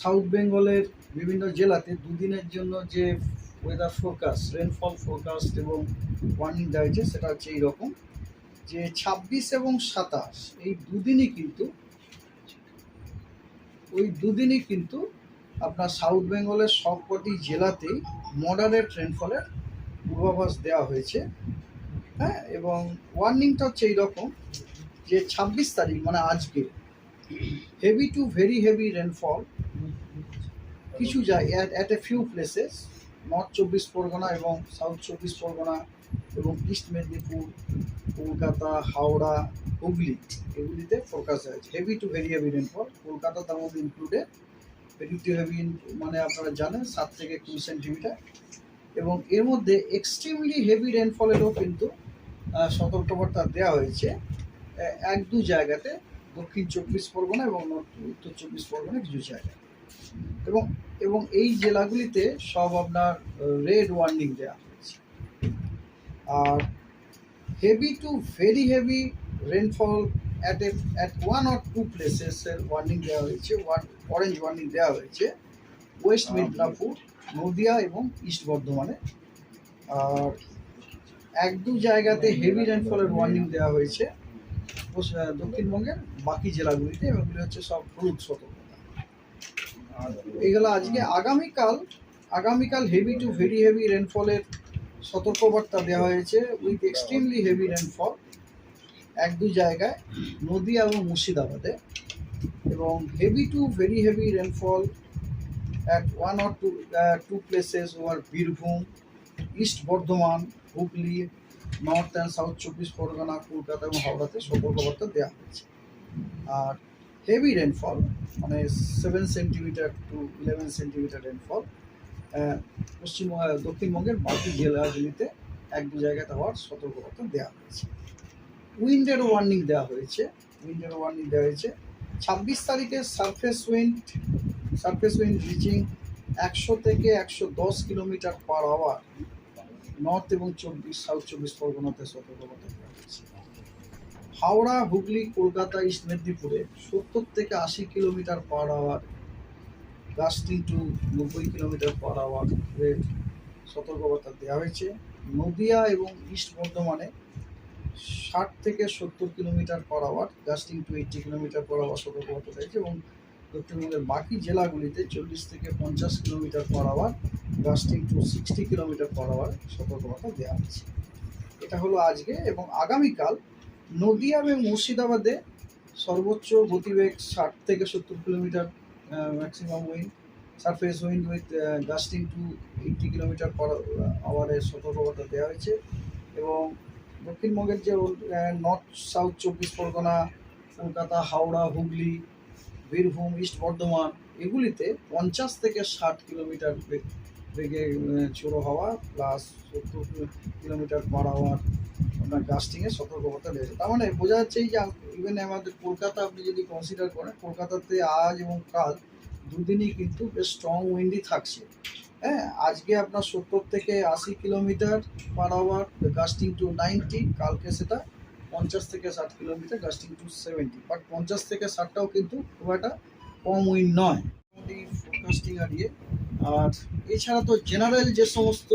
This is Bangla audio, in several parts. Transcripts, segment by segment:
সাউথ বেঙ্গলের বিভিন্ন জেলাতে দুদিনের জন্য যে ওয়েদার ফোরকাস্ট রেনফল ফোরকাস্ট এবং ওয়ার্নিং দেওয়া হয়েছে সেটা হচ্ছে এইরকম যে ছাব্বিশ এবং সাতাশ, এই দুদিনই কিন্তু, ওই দুদিনই কিন্তু আপনার সাউথ বেঙ্গলের সবকটি জেলাতেই মডারেট রেনফলের পূর্বাভাস দেওয়া হয়েছে। হ্যাঁ এবং ওয়ার্নিংটা হচ্ছে এইরকম যে ছাব্বিশ তারিখ মানে আজকে heavy to very heavy rainfall কিছু যায় at a few places north Chabbish Pargana এবং সাউথ চব্বিশ পরগনা এবং ইস্ট মেদিনীপুর, কলকাতা, হাওড়া, হুগলি এগুলিতে ফোকাস আছে heavy to very heavy rainfall Kolkata তার মধ্যে ইনক্লুডেড ভেরি টু হেভি মানে আপনারা জানেন, সাত থেকে কুড়ি সেন্টিমিটার এবং এর মধ্যে এক্সট্রিমলি হেভি রেনফলেরও কিন্তু সতর্কবার্তা দেওয়া হয়েছে এক দু জায়গাতে। দক্ষিণ চব্বিশ পরগনা এবং নর্থ উত্তর চব্বিশ পরগনা কিছু জায়গায়। এবং এবং এই জেলাগুলিতে সব আপনার রেড ওয়ার্নিং দেওয়া হয়েছে। আর heavy to very heavy rainfall at a at one or two প্লেসেসের warning দেওয়া হয়েছে ওয়ান অরেঞ্জ ওয়ার্নিং দেওয়া হয়েছে। ওয়েস্ট মিদনাপুর নদিয়া এবং ইস্ট বর্ধমানে। আর এক দু জায়গাতে হেভি রেনফলের ওয়ার্নিং দেওয়া হয়েছে। দক্ষিণবঙ্গের বাকি জেলাগুলিতে এগুলি হচ্ছে সব হলুদ সতর্কতা। আর এগুলো আজকে আগামীকাল আগামীকাল হেভি টু ভেরি হেভি রেনফলের সতর্কবার্তা দেওয়া হয়েছে উইথ এক্সট্রিমলি হেভি রেনফল এক দুই জায়গায় নদিয়া এবং মুর্শিদাবাদে। এবং heavy to very heavy rainfall at one or two two places war Birbhum east Bardhaman, Hooghly north and south Chabbish Pargana Kolkata এবং হাওড়াতে সতর্কবার্তা দেওয়া হয়েছে। আর হেভি রেনফল মানে seven centimetre to eleven centimetre rainfall Paschim ah, দক্ষিণবঙ্গের বাকি জেলাগুলিতে এক দু জায়গাতে হওয়ার সতর্কবার্তা দেওয়া হয়েছে। উইন্ডের ওয়ার্নিং দেওয়া হয়েছে। উইন্ডের ওয়ার্নিং দেওয়া হয়েছে। ছাব্বিশ তারিখে surface wind surface wind reaching একশো থেকে একশো দশ কিলোমিটার পার আওয়ার নর্থ এবং চব্বিশ, সাউথ চব্বিশ পরগনাতে হয়েছে হাওড়া, হুগলি, কলকাতা, ইস্ট মেদিনীপুরে সত্তর থেকে আশি kilometre per hour gusting to নব্বই কিলোমিটার পার আওয়ার সতর্কবার্তা দেওয়া হয়েছে। নদিয়া এবং ইস্ট বর্ধমানে ষাট থেকে সত্তর kilometre per hour gusting to eighty kilometre per hour সতর্কবার্তা দিয়েছে এবং দক্ষিণবঙ্গের বাকি জেলাগুলিতে চল্লিশ থেকে পঞ্চাশ kilometre per hour gusting to sixty kilometre per hour সতর্কতা দেওয়া হয়েছে। এটা হলো আজকে এবং আগামীকাল নদিয়া এবং মুর্শিদাবাদে সর্বোচ্চ গতিবেগ ষাট থেকে সত্তর kilometre maximum wind surface wind with gusting to eighty kilometre per আওয়ারের সতর্কতা দেওয়া হয়েছে এবং দক্ষিণবঙ্গের যে north south Chabbish Pargana, Kolkata, Howrah, Hooghly Birbhum, east Bardhaman এগুলিতে পঞ্চাশ থেকে ষাট কিলোমিটার বেগে ঝোড়ো হাওয়া প্লাস সত্তর কিলোমিটার পার আওয়ার আপনার গাস্টিংয়ের সতর্কবার্তা রয়েছে। তার মানে বোঝা যাচ্ছে এই যে ইভেন আমাদের কলকাতা আপনি যদি কনসিডার করেন, কলকাতাতে আজ এবং কাল দুদিনই কিন্তু বেশ স্ট্রং উইন্ডই থাকছে। হ্যাঁ আজকে আপনার সত্তর থেকে আশি kilometre per hour gusting to ninety কালকে সেটা পঞ্চাশ থেকে ষাট kilometre gusting to seventy but পঞ্চাশ থেকে ষাটটাও কিন্তু খুব একটা কম উইন নয়। মোটামুটি ফোরকাস্টিং আর ইয়ে। আর এছাড়া তো জেনারেল যে সমস্ত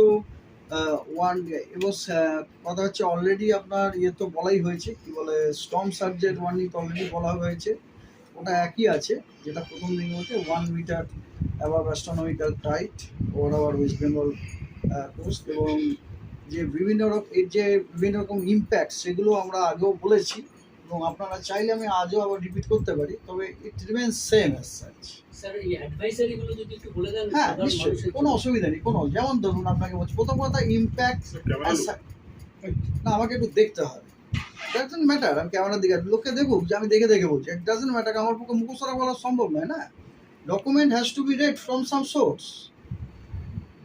ওয়ান এবং কথা হচ্ছে অলরেডি আপনার ইয়ে তো বলাই হয়েছে, কি বলে স্টর্ম সার্জের ওয়ার্নিং তো অলরেডি বলা হয়েছে। ওটা একই আছে, যেটা প্রথম দিন বলতে one metre above astronomical tide over our west Bengal coast এবং যে বিভিন্ন রকম এর যে বিভিন্ন রকম ইম্প্যাক্ট সেগুলো আমরা আগেও বলেছি এবং আপনারা চাইলে আমি আজও আবার রিপিট করতে পারি তবে it remains same as such sir এই অ্যাডভাইসারি গুলো যদি একটু বলে দেন হ্যাঁ নিশ্চয়ই কোনো অসুবিধা নেই কোনো যেমন ধরুন আপনাকে বলছি প্রথম কথা ইম্প্যাক্ট না আমাকে একটু দেখতে হবে। ডাজেন্ট ম্যাটার আমি ক্যামেরার দিকে লোককে দেখুক যে আমি দেখে দেখে বলছি ডাজেন্ট ম্যাটার আমার পক্ষে মুখোশরা বলা সম্ভব নয় না। Document has to be read from some source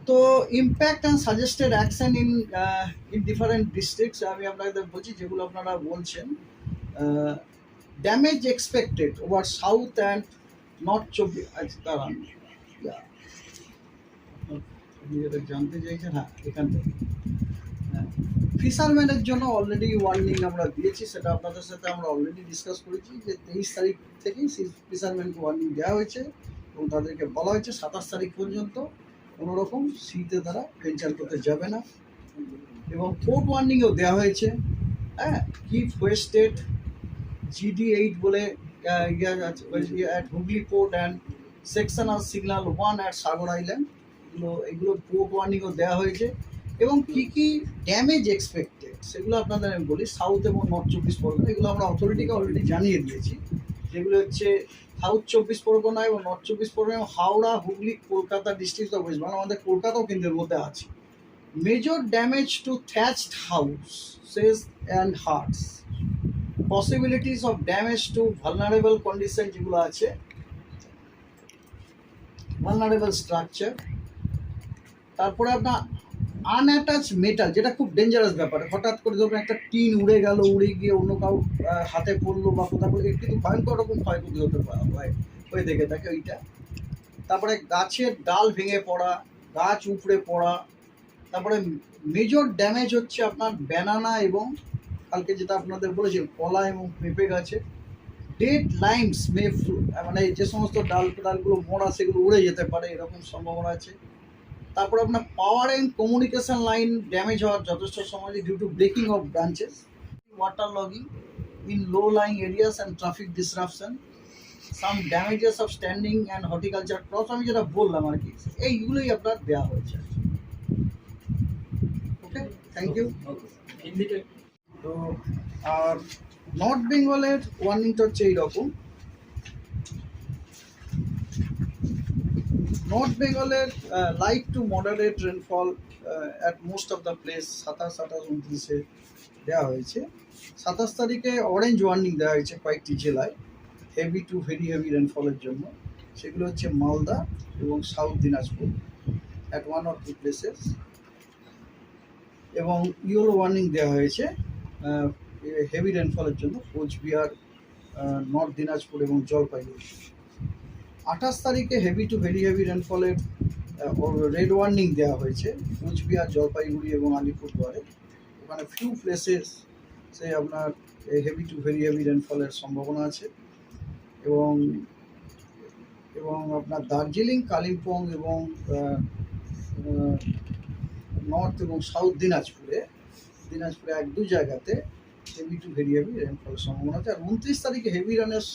তো impact and suggested action in in different districts আমি আপনাদের বলছি যেগুলো আপনারা বলছেন। Damage expected over south and north Chabbish দাঁড়ান। যেটা জানতে চাইছেন হ্যাঁ এখান থেকে। ফিশারম্যানের জন্য অলরেডি ওয়ার্নিং আমরা দিয়েছি, সেটা আপনাদের সাথে আমরা অলরেডি ডিসকাস করেছি যে তেইশ তারিখ থেকেই ফিশারম্যানকে ওয়ার্নিং দেওয়া হয়েছে এবং তাদেরকে বলা হয়েছে সাতাশ তারিখ পর্যন্ত। কোনো রকম শীতে তারা ভেঞ্চার করতে যাবে না। এবং পোর্ট ওয়ার্নিংও দেওয়া হয়েছে হ্যাঁ? কিপ ওয়েস্টেড জিডি এইট বলে at Hooghly port and sectional signal one at Sagar island এগুলো এগুলো পোর্ট ওয়ার্নিংও দেওয়া হয়েছে। এবং কী কী ড্যামেজ এক্সপেক্টেড সেগুলো আপনাদের আমি বলি। সাউথ এবং নর্থ চব্বিশ পরগনা, এগুলো আমরা অথরিটিকে অলরেডি জানিয়ে দিয়েছি। যেগুলো হচ্ছে সাউথ চব্বিশ পরগনা এবং north Chabbish Pargana, Howrah, Hooghly, Kolkata district of west আমাদের কলকাতাও কিন্তু এর মধ্যে আছে। Major damage to thatched houses and huts possibilities of damage to vulnerable condition যেগুলো আছে ভালনারেবল স্ট্রাকচার তারপরে আপনার আনঅ্যাটাচ মেটাল যেটা খুব ডেঞ্জারাস ব্যাপার। হঠাৎ করে ধরুন একটা টিন উড়ে গেল, উড়ে গিয়ে অন্য কাউ হাতে পড়ল বা কোথাও পড়ল কিন্তু ভয়ঙ্কর রকম ক্ষয়ক্ষতি হতে হয়, হয়ে থেকে থাকে ওইটা। তারপরে গাছের ডাল ভেঙে পড়া, গাছ উপড়ে পড়া, তারপরে মেজর ড্যামেজ হচ্ছে আপনার ব্যানানা এবং কালকে যেটা আপনাদের বলেছি কলা এবং পেঁপে গাছে। ডেড লাইমস মে মানে যে সমস্ত ডাল, ডালগুলো, মোড়া, সেগুলো উড়ে যেতে পারে, এরকম সম্ভাবনা আছে। তারপর আপনার power and communication line damage হওয়ার যথেষ্ট সময় due to breaking of branches water logging in low lying areas and traffic disruption some damages of standing and horticulture crops আমি যেটা বললাম আর কি এইগুলোই আপনার দেওয়া হয়েছে। ওকে থ্যাংক ইউ তো আর নর্থ বেঙ্গলের ওয়ার্নিংটা হচ্ছে এইরকম। নর্থ বেঙ্গলের light to moderate rainfall at most of the place সাতাশ, আঠাশ উনত্রিশে দেওয়া হয়েছে। সাতাশ তারিখে অরেঞ্জ ওয়ার্নিং দেওয়া হয়েছে কয়েকটি জেলায় হেভি টু ভেরি হেভি রেনফলের জন্য। সেগুলো হচ্ছে মালদা এবং south Dinajpur at one of two places এবং ইয়েলো ওয়ার্নিং দেওয়া হয়েছে হেভি রেনফলের জন্য কোচবিহার নর্থ দিনাজপুর এবং জলপাইগুড়ি আঠাশ তারিখে হেভি টু ভেরি হেভি রেনফলের রেড ওয়ার্নিং দেওয়া হয়েছে কোচবিহার, জলপাইগুড়ি এবং আলিপুরদুয়ারে। ওখানে ফিউ প্লেসেস সে আপনার হেভি টু ভেরি হেভি রেনফলের সম্ভাবনা আছে। এবং এবং আপনার দার্জিলিং, কালিম্পং এবং নর্থ এবং সাউথ দিনাজপুরে দিনাজপুরে এক দু জায়গাতে হেভি টু ভেরি হেভি রেনফলের সম্ভাবনা আছে। আর উনত্রিশ তারিখে হেভি রানের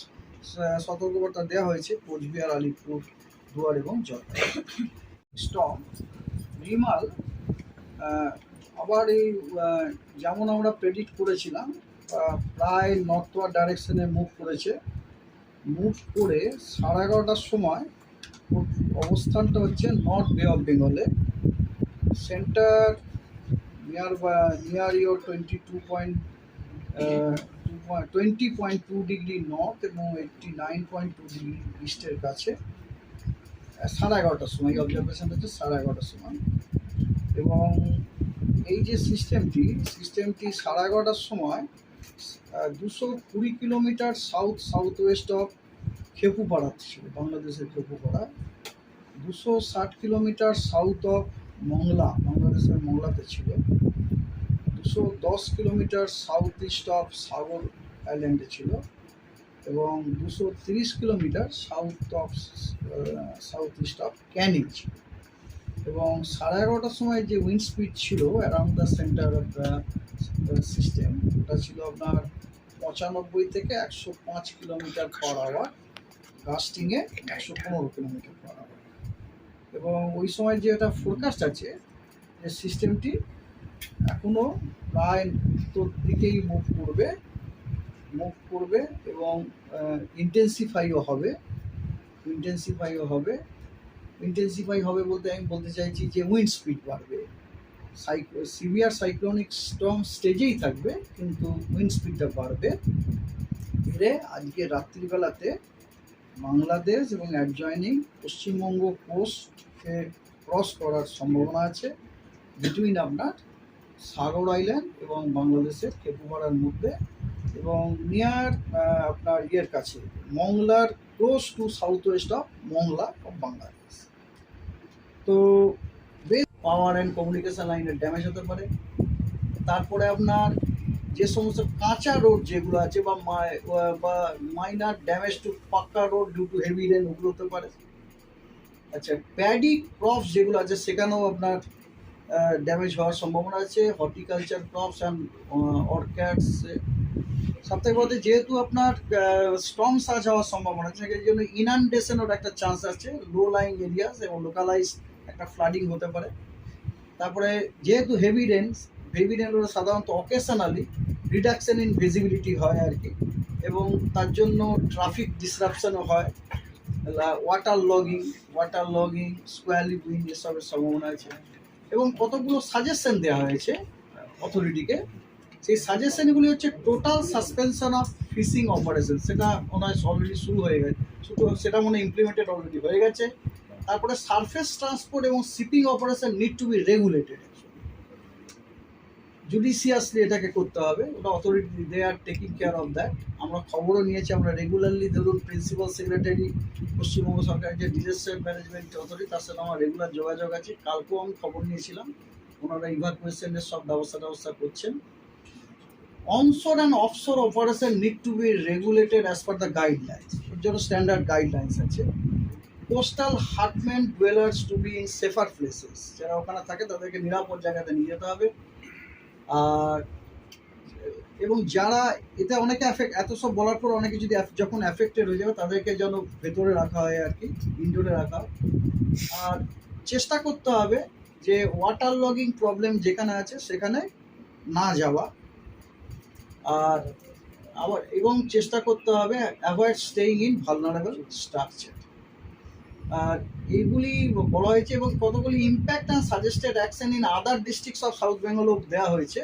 সতর্কবার্তা দেওয়া হয়েছে কোচবিহার, আলিপুর, দুয়ার এবং জলপাইগুড়ি স্টম রিমাল আবার এই যেমন আমরা প্রেডিক্ট করেছিলাম প্রায় নর্থওয়ার ডাইরেকশনে মুভ করেছে। মুভ করে সাড়ে এগারোটার সময় অবস্থানটা হচ্ছে নর্থ বে অফ বেঙ্গলে centre near near your twenty two point twenty point two degree north এবং eighty nine point two degree ইস্টের কাছে। সাড়ে এগারোটার সময়, এই অবজারভেশন হচ্ছে সাড়ে এগারোটার সময়। এবং এই যে সিস্টেমটি সিস্টেমটি সাড়ে এগারোটার সময় দুশো কুড়ি kilometre south south west of Khepupara ছিল বাংলাদেশের খেপুপাড়া, দুশো ষাট কিলোমিটার সাউথ অফ মংলা, বাংলাদেশের মংলাতে ছিল। দুশো দশ kilometre south east of Sagar আইল্যান্ডে ছিল এবং দুশো তিরিশ kilometre south of south east of Canning ছিল। এবং সাড়ে এগারোটার সময় যে উইন্ড স্পিড ছিল around the centre of the system ওটা ছিল আপনার পঁচানব্বই থেকে একশো পাঁচ কিলোমিটার পার আওয়ার গাস্টিংয়ে একশো পনেরো কিলোমিটার পার আওয়ার এবং ওই সময় যে একটা ফোরকাস্ট আছে, যে সিস্টেমটি এখনও প্রায় উত্তর দিকেই মুভ করবে মুভ করবে এবং ইন্টেন্সিফাইও হবে ইন্টেন্সিফাইও হবে। ইন্টেন্সিফাই হবে বলতে আমি বলতে চাইছি যে উইন্ড স্পিড বাড়বে। সিভিয়ার সাইক্লোনিক স্টর্ম স্টেজেই থাকবে, কিন্তু উইন্ড স্পিডটা বাড়বে। এরে আজকে রাত্রিবেলাতে বাংলাদেশ এবং অ্যাডজয়নিং পশ্চিমবঙ্গ কোস্টকে ক্রস করার সম্ভাবনা আছে। বিটুইন আপনার সাগর আইল্যান্ড এবং বাংলাদেশের খেপুপাড়ার মধ্যে এবং নিয়ার আপনার ইয়ের কাছে, মংলার close to south west of Mongla of Bangladesh তো বেশ পাওয়ার অ্যান্ড কমিউনিকেশন লাইনের ড্যামেজ হতে পারে। তারপরে আপনার যে সমস্ত কাঁচা রোড যেগুলো আছে বা বা minor damage to pucca road due to heavy rain ওগুলো হতে পারে। আচ্ছা প্যাডি ক্রপস যেগুলো আছে, সেখানেও আপনার ড্যামেজ হওয়ার সম্ভাবনা আছে হর্টিকালচার ক্রপস অ্যান্ড অর্ক্যাডস সব থেকে বলতে যেহেতু আপনার স্ট্রং সার্জ হওয়ার সম্ভাবনা আছে, সেই জন্য ইনান্ডেশনের একটা চান্স আছে লো লাইং এরিয়াস এবং লোকালাইজ একটা ফ্লাডিং হতে পারে। তারপরে যেহেতু হেভি রেঞ্জ হেভি রেঞ্জ সাধারণত অকেশনালি রিডাকশন ইন ভিজিবিলিটি হয় আর কি, এবং তার জন্য ট্রাফিক ডিসরাপশনও হয়। Water logging water logging squally wind এসবের সম্ভাবনা আছে। এবং কতগুলো সাজেশন দেওয়া হয়েছে অথরিটিকে সেই সাজেশনগুলি হচ্ছে total suspension of fishing operation সেটা হয় অলরেডি শুরু হয়ে গেছে। সেটা মনে ইমপ্লিমেন্টেড অলরেডি হয়ে গেছে। তারপরে সারফেস ট্রান্সপোর্ট এবং shipping operation need to be regulated judiciously এটাকে করতে হবে। ওটা authority they are taking care of that আমরা খবরও নিয়েছি, আমরা রেগুলারলি ধরুন প্রিন্সিপাল সেক্রেটারি পশ্চিমবঙ্গ সরকারের যে ডিজাস্টার ম্যানেজমেন্ট অথরিটি তার সাথে আমার রেগুলার যোগাযোগ আছে। কালকেও আমি খবর নিয়েছিলাম। ওনারা ইভাকুয়েশনের সব ব্যবস্থা ব্যবস্থা করছেন। Onshore and offshore operation need to be regulated as per the guidelines ওর জন্য স্ট্যান্ডার্ড গাইডলাইন্স আছে। Coastal হার্টম্যান dwellers to be in safer places যারা ওখানে থাকে, তাদেরকে নিরাপদ জায়গাতে নিয়ে যেতে হবে। আর, এবং যারা এতে অনেকে অ্যাফেক্ট এত সব বলার পর অনেকে যদি যখন অ্যাফেক্টেড হয়ে যাবে, তাদেরকে যেন ভেতরে রাখা হয় আর কি ইনডোরে রাখা হয়। আর চেষ্টা করতে হবে যে ওয়াটার লগিং প্রবলেম যেখানে আছে, সেখানে না যাওয়া। আর আবার, এবং চেষ্টা করতে হবে avoid staying in vulnerable structure আর এইগুলি বলা হয়েছে এবং কতগুলি impact and suggested action in other districts of south বেঙ্গলও দেওয়া হয়েছে।